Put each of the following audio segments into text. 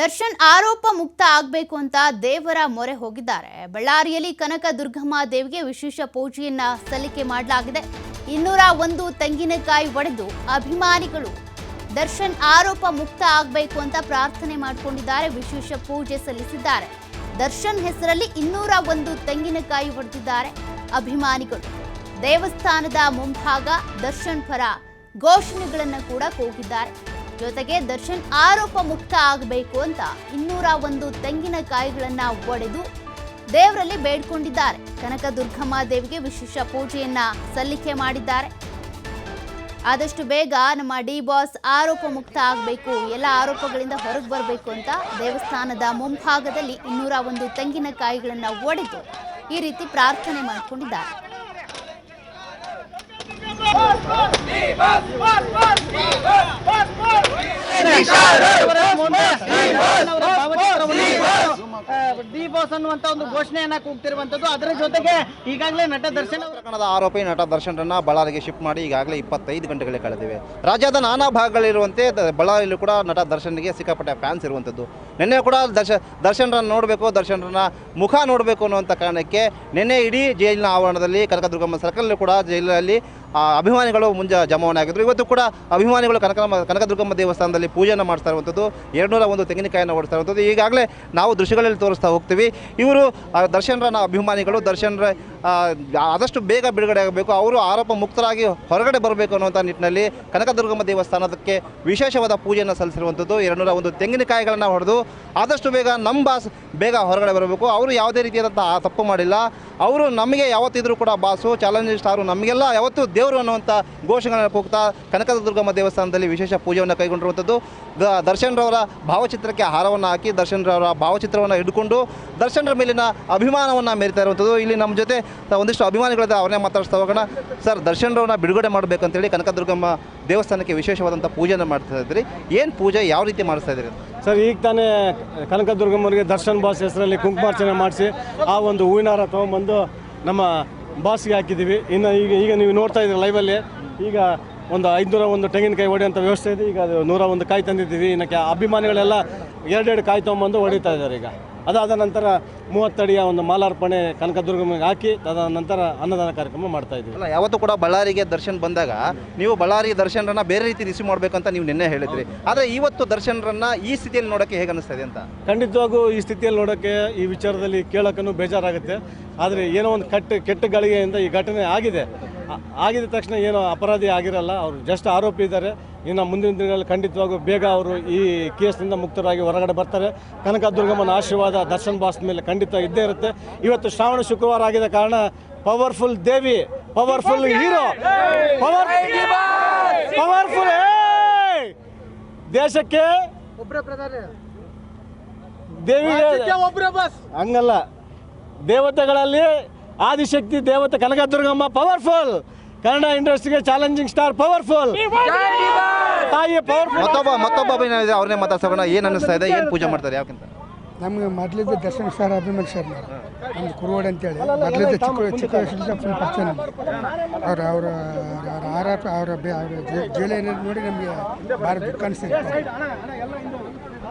ದರ್ಶನ್ ಆರೋಪ ಮುಕ್ತ ಆಗಬೇಕು ಅಂತ ದೇವರ ಮೊರೆ ಹೋಗಿದ್ದಾರೆ. ಬಳ್ಳಾರಿಯಲ್ಲಿ ಕನಕ ದುರ್ಗಮ್ಮ ದೇವಿಗೆ ವಿಶೇಷ ಪೂಜೆಯನ್ನ ಸಲ್ಲಿಕೆ ಮಾಡಲಾಗಿದೆ. ಇನ್ನೂರ ಒಂದು ತೆಂಗಿನಕಾಯಿ ಒಡೆದು ಅಭಿಮಾನಿಗಳು ದರ್ಶನ್ ಆರೋಪ ಮುಕ್ತ ಆಗಬೇಕು ಅಂತ ಪ್ರಾರ್ಥನೆ ಮಾಡಿಕೊಂಡಿದ್ದಾರೆ, ವಿಶೇಷ ಪೂಜೆ ಸಲ್ಲಿಸಿದ್ದಾರೆ. ದರ್ಶನ್ ಹೆಸರಲ್ಲಿ ಇನ್ನೂರ ಒಂದು ತೆಂಗಿನಕಾಯಿ ಹೊಡೆದಿದ್ದಾರೆ ಅಭಿಮಾನಿಗಳು. ದೇವಸ್ಥಾನದ ಮುಂಭಾಗ ದರ್ಶನ್ ಪರ ಘೋಷಣೆಗಳನ್ನು ಕೂಡ ಕೂಗಿದ್ದಾರೆ. ಜೊತೆಗೆ ದರ್ಶನ್ ಆರೋಪ ಮುಕ್ತ ಆಗಬೇಕು ಅಂತ ಇನ್ನೂರ ಒಂದು ತೆಂಗಿನಕಾಯಿಗಳನ್ನ ಒಡೆದು ದೇವರಲ್ಲಿ ಬೇಡ್ಕೊಂಡಿದ್ದಾರೆ ಕನಕ ದುರ್ಗಮ್ಮ ದೇವಿಗೆ ವಿಶೇಷ ಪೂಜೆಯನ್ನ ಸಲ್ಲಿಕೆ ಮಾಡಿದ್ದಾರೆ ಆದಷ್ಟು ಬೇಗ ನಮ್ಮ ಡಿ ಬಾಸ್ ಆರೋಪ ಮುಕ್ತ ಆಗಬೇಕು ಎಲ್ಲ ಆರೋಪಗಳಿಂದ ಹೊರಗೆ ಬರಬೇಕು ಅಂತ ದೇವಸ್ಥಾನದ ಮುಂಭಾಗದಲ್ಲಿ ಇನ್ನೂರ ಒಂದು ತೆಂಗಿನಕಾಯಿಗಳನ್ನ ಒಡೆದು ಈ ರೀತಿ ಪ್ರಾರ್ಥನೆ ಮಾಡಿಕೊಂಡಿದ್ದಾರೆ ಶ್ರೀ ಶಾರದಾ ಡಿ ಅನ್ನುವಂತ ಒಂದು ಘೋಷಣೆಯನ್ನ ಕೂಗ್ತಿರುವಂತದ್ದು. ಅದರ ಜೊತೆಗೆ ಈಗಾಗಲೇ ನಟ ದರ್ಶನ್ ಪ್ರಕರಣದ ಆರೋಪಿ ನಟ ಬಳ್ಳಾರಿಗೆ ಶಿಫ್ಟ್ ಮಾಡಿ ಈಗಾಗಲೇ ಇಪ್ಪತ್ತೈದು ಗಂಟೆಗಳೇ ಕಳೆದಿವೆ. ರಾಜ್ಯದ ನಾನಾ ಭಾಗಗಳಿರುವಂತೆ ಬಳ್ಳಾರಿಯಲ್ಲೂ ಕೂಡ ನಟ ದರ್ಶನ್ಗೆ ಸಿಕ್ಕಾಪಟ್ಟೆ ಫ್ಯಾನ್ಸ್ ಇರುವಂಥದ್ದು ನಿನ್ನೆ ಕೂಡ ದರ್ಶ ದರ್ಶನ್ರನ್ನ ನೋಡಬೇಕು, ದರ್ಶನ್ರನ್ನ ಮುಖ ನೋಡಬೇಕು ಅನ್ನುವಂಥ ಕಾರಣಕ್ಕೆ ನಿನ್ನೆ ಇಡೀ ಜೈಲಿನ ಆವರಣದಲ್ಲಿ ಕನಕದುರ್ಗಮ್ಮ ಸರ್ಕಲ್ ಕೂಡ ಜೈಲಿನಲ್ಲಿ ಅಭಿಮಾನಿಗಳು ಮುಂಜಾ ಜಮಾವಣೆ ಆಗಿದ್ರು. ಇವತ್ತು ಕೂಡ ಅಭಿಮಾನಿಗಳು ಕನಕ ಕನಕದುರ್ಗಮ್ಮ ದೇವಸ್ಥಾನದಲ್ಲಿ ಪೂಜೆಯನ್ನು ಮಾಡ್ತಾ ಇರುವಂಥದ್ದು ಎರಡುನೂರ ಒಂದು ತೆಂಗಿನಕಾಯನ್ನು ಓಡಿಸ್ತಾ ಇರುವಂಥದ್ದು ಈಗಾಗಲೇ ನಾವು ದೃಶ್ಯಗಳಲ್ಲಿ ತೋರಿಸ್ತಾ ಹೋಗ್ತೀವಿ. ಇವರು ದರ್ಶನರ ದರ್ಶನ್ರನ್ನ ಅಭಿಮಾನಿಗಳು, ದರ್ಶನ್ರ ಆದಷ್ಟು ಬೇಗ ಬಿಡುಗಡೆ ಆಗಬೇಕು. ಅವರು ಆರೋಪ ಮುಕ್ತರಾಗಿ ಹೊರಗಡೆ ಬರಬೇಕು ಅನ್ನುವಂಥ ನಿಟ್ಟಿನಲ್ಲಿ ಕನಕದುರ್ಗಮ್ಮ ದೇವಸ್ಥಾನದಕ್ಕೆ ವಿಶೇಷವಾದ ಪೂಜೆಯನ್ನು ಸಲ್ಲಿಸಿರುವಂಥದ್ದು. ಎರಡುನೂರ ಒಂದು ತೆಂಗಿನಕಾಯಿಗಳನ್ನು ಹೊಡೆದು ಆದಷ್ಟು ಬೇಗ ನಮ್ಮ ಬಾಸ್ ಬೇಗ ಹೊರಗಡೆ ಬರಬೇಕು. ಅವರು ಯಾವುದೇ ರೀತಿಯಾದಂಥ ತಪ್ಪು ಮಾಡಿಲ್ಲ. ಅವರು ನಮಗೆ ಯಾವತ್ತಿದ್ರೂ ಕೂಡ ಬಾಸು, ಚಾಲೆಂಜ್ ಸ್ಟಾರು ನಮಗೆಲ್ಲ ಯಾವತ್ತು ದೇವರು ಅನ್ನುವಂಥ ಘೋಷಣೆಗಳನ್ನು ಕೂಗ್ತಾ ಕನಕದುರ್ಗಮ್ಮ ದೇವಸ್ಥಾನದಲ್ಲಿ ವಿಶೇಷ ಪೂಜೆಯನ್ನು ಕೈಗೊಂಡಿರುವಂಥದ್ದು. ದರ್ಶನ್ರವರ ಭಾವಚಿತ್ರಕ್ಕೆ ಹಾರವನ್ನು ಹಾಕಿ ದರ್ಶನ್ರವರ ಭಾವಚಿತ್ರವನ್ನು ಹಿಡ್ಕೊಂಡು ದರ್ಶನ್ರ ಮೇಲಿನ ಅಭಿಮಾನವನ್ನು ಮೆರಿತಾ ಇರುವಂಥದ್ದು. ಇಲ್ಲಿ ನಮ್ಮ ಜೊತೆ ಒಂದಿಷ್ಟು ಅಭಿಮಾನಿಗಳಿದೆ ಅವರನ್ನೇ ಮಾತಾಡಿಸ್ತಾ ಹೋಗೋಣ. ಸರ್ ದರ್ಶನ್ರವ್ರನ್ನ ಬಿಡುಗಡೆ ಮಾಡಬೇಕಂತೇಳಿ ಕನಕದುರ್ಗಮ್ಮ ದೇವಸ್ಥಾನಕ್ಕೆ ವಿಶೇಷವಾದಂಥ ಪೂಜೆಯನ್ನು ಮಾಡ್ತಾ ಇದ್ದೀರಿ. ಏನು ಪೂಜೆ, ಯಾವ ರೀತಿ ಮಾಡಿಸ್ತಾ ಇದ್ದೀರಿ ಸರ್, ಈಗ ತಾನೇ ಕನಕದುರ್ಗಮ್ಮನಿಗೆ ದರ್ಶನ್ ಬಾಸ್ ಹೆಸರಲ್ಲಿ ಕುಂಕುಮಾರ್ಚನೆ ಮಾಡಿಸಿ ಆ ಒಂದು ಹೂವಿನ ಹಾರ ತೊಗೊಂಬಂದು ನಮ್ಮ ಬಾಸ್ಗೆ ಹಾಕಿದ್ದೀವಿ. ಇನ್ನು ಈಗ ಈಗ ನೀವು ನೋಡ್ತಾ ಇದ್ದೀರಿ ಲೈವಲ್ಲಿ ಈಗ ಒಂದು ಐದುನೂರ ಒಂದು ತೆಂಗಿನಕಾಯಿ ಹೊಡೆಯುವಂಥ ವ್ಯವಸ್ಥೆ ಇದೆ. ಈಗ ಅದು ನೂರ ಒಂದು ಕಾಯಿ ತಂದಿದ್ದೀವಿ. ಇನ್ನಕ್ಕೆ ಅಭಿಮಾನಿಗಳೆಲ್ಲ ಎರಡೆರಡು ಕಾಯಿ ತೊಗೊಂಬಂದು ಹೊಡಿತಾ ಇದ್ದಾರೆ ಈಗ. ಅದಾದ ನಂತರ ಮೂವತ್ತಡಿಯ ಒಂದು ಮಾಲಾರ್ಪಣೆ ಕನಕದುರ್ಗಮಿಗೆ ಹಾಕಿ ತದ ನಂತರ ಅನ್ನದಾನ ಕಾರ್ಯಕ್ರಮ ಮಾಡ್ತಾ ಇದ್ದೀವಿ. ಅಲ್ಲ ಯಾವತ್ತೂ ಕೂಡ ಬಳ್ಳಾರಿಗೆ ದರ್ಶನ್ ಬಂದಾಗ ನೀವು ಬಳ್ಳಾರಿ ದರ್ಶನರನ್ನ ಬೇರೆ ರೀತಿ ರಿಸೀವ್ ಮಾಡಬೇಕಂತ ನೀವು ನಿನ್ನೆ ಹೇಳಿದ್ರಿ. ಆದರೆ ಇವತ್ತು ದರ್ಶನರನ್ನ ಈ ಸ್ಥಿತಿಯಲ್ಲಿ ನೋಡೋಕ್ಕೆ ಹೇಗೆ ಅನಿಸ್ತಾ ಇದೆ ಅಂತ? ಖಂಡಿತವಾಗೂ ಈ ಸ್ಥಿತಿಯಲ್ಲಿ ನೋಡೋಕ್ಕೆ ಈ ವಿಚಾರದಲ್ಲಿ ಕೇಳೋಕ್ಕೂ ಬೇಜಾರಾಗುತ್ತೆ. ಆದರೆ ಏನೋ ಒಂದು ಕಟ್ಟು ಕೆಟ್ಟ ಗಳಿಗೆಯಿಂದ ಈ ಘಟನೆ ಆಗಿದೆ. ಆಗಿದ ತಕ್ಷಣ ಏನು ಅಪರಾಧಿ ಆಗಿರಲ್ಲ ಅವರು ಜಸ್ಟ್ ಆರೋಪಿ ಇದ್ದಾರೆ. ಇನ್ನು ಮುಂದಿನ ದಿನಗಳಲ್ಲಿ ಖಂಡಿತವಾಗೂ ಬೇಗ ಅವರು ಈ ಕೇಸ್ನಿಂದ ಮುಕ್ತರಾಗಿ ಹೊರಗಡೆ ಬರ್ತಾರೆ. ಕನಕ ದುರ್ಗಮ್ಮನ ಆಶೀರ್ವಾದ ದರ್ಶನ್ ಬಾಸ್ ಮೇಲೆ ಖಂಡಿತ ಇದ್ದೇ ಇರುತ್ತೆ. ಇವತ್ತು ಶ್ರಾವಣ ಶುಕ್ರವಾರ ಆಗಿದ ಕಾರಣ ಪವರ್ಫುಲ್ ದೇವಿ ಪವರ್ಫುಲ್ ಹೀರೋ ಪವರ್ ಪವರ್ಫುಲ್ ದೇಶಕ್ಕೆ ದೇವಿಗೆ ಹಂಗಲ್ಲ. ದೇವತೆಗಳಲ್ಲಿ ಆದಿಶಕ್ತಿ ದೇವತೆ ಕನಕದುರ್ಗಮ್ಮ ಪವರ್ಫುಲ್ ಕನ್ನಡ ಇಂಡಸ್ಟ್ರಿಗೆ ಚಾಲೆಂಜಿಂಗ್ ಸ್ಟಾರ್ ಪವರ್ಫುಲ್ ತಾಯಿ ಪವರ್ಫುಲ್ ಮತ್ತೊಬ್ಬ ಮತ್ತೊಬ್ಬ ಅಭಿನಯ ಇದೆ ಅವ್ರನ್ನೇ ಮಾತಾಡ್ಸೋಣ. ಏನು ಅನಿಸ್ತಾ ಇದೆ? ಏನು ಪೂಜೆ ಮಾಡ್ತಾರೆ? ಯಾಕಿಂತ ನಮಗೆ ಮೊದಲಿದ್ದ ದರ್ಶನ ಸರ್ ಅಭಿಮಾನಿ ಸರ್ ನಮ್ಮ ಕುರುವಾಡ ಅಂತೇಳಿ. ಮೊದಲಿದ್ದ ಚಿಕ್ಕ ಚಿಕ್ಕ ವಯಸ್ಸಿಂದ ಫುಲ್ ಪರಿಚಯ ನಮ್ಗೆ ಅವ್ರ ಅವರ ಅವರ ಆರೋಪ ಅವರ ಜೈಲಿನ ನೋಡಿ ನಮಗೆ ಭಾರಿ ದುಃಖ ಅನಿಸ್ತಿತ್ತು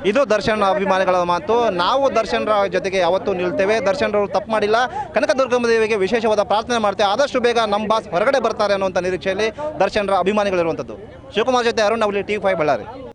ಇದು ದರ್ಶನ್ ಅಭಿಮಾನಿಗಳ ಮಾತು. ನಾವು ದರ್ಶನ್ ಜೊತೆಗೆ ಯಾವತ್ತೂ ನಿಲ್ತೇವೆ. ದರ್ಶನ್ರವರು ತಪ್ಪು ಮಾಡಿಲ್ಲ. ಕನಕದುರ್ಗಮ್ಮ ದೇವಿಗೆ ವಿಶೇಷವಾದ ಪ್ರಾರ್ಥನೆ ಮಾಡ್ತೇವೆ. ಆದಷ್ಟು ಬೇಗ ನಮ್ಮ ಬಾಸ್ ಹೊರಗಡೆ ಬರ್ತಾರೆ ಅನ್ನುವಂಥ ನಿರೀಕ್ಷೆಯಲ್ಲಿ ದರ್ಶನ್ರ ಅಭಿಮಾನಿಗಳಿರುವಂಥದ್ದು. ಶಿವಕುಮಾರ್ ಜೊತೆ ಅರುಣ್ ಅವಲಿ ಟಿ ಫೈವ್ ಬಳ್ಳಾರಿ